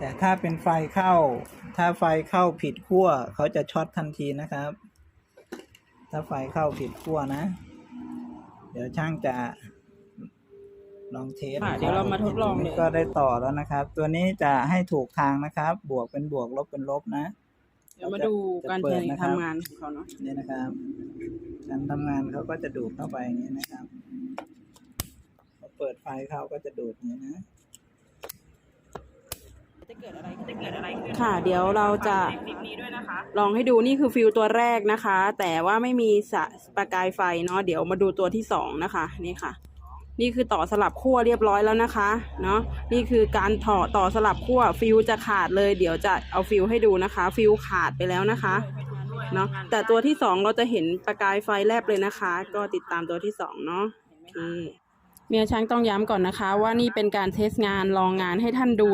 แต่ถ้าเป็นไฟเข้า ถ้าไฟเข้าผิดขั้วเขาจะช็อตทันทีนะครับ ถ้าไฟเข้าผิดขั้วนะ เดี๋ยวช่างจะลองเทสค่ะเดี๋ยวเรามาทดลองเลยก็ได้ต่อแล้วนะครับ ตัวนี้จะให้ถูกทางนะครับ บวกเป็นบวกลบเป็นลบนะ เดี๋ยวมาดูการจะเปิดนะครับทำงานของเขาเนาะนี่นะครับการทำงานเขาก็จะดูดเข้าไปอย่างนี้นะครับพอเปิดไฟเขาก็จะดูดอย่างนี้นะจะเกิดอะไร จะเกิดอะไรขึ้นค่ะ เดี๋ยวเราจะลองให้ดูนี่คือฟิลตัวแรกนะคะ แต่ว่าไม่มีสะประกายไฟเนาะเดี๋ยวมาดูตัวที่สองนะคะนี่ค่ะ นี่คือต่อสลับขั้วเรียบร้อยแล้วนะคะเนาะนี่คือการถอต่อสลับขั้วฟิลจะขาดเลย เดี๋ยวจะเอาฟิลให้ดูนะคะ ฟิลขาดไปแล้วนะคะเนาะแต่ตัวที่สองเราจะเห็นประกายไฟแลบเลยนะคะ ก็ติดตามตัวที่สองเนาะโอเคเมียช้างต้องย้ำก่อนนะคะ ว่านี่เป็นการเทสงานลองงานให้ท่านดู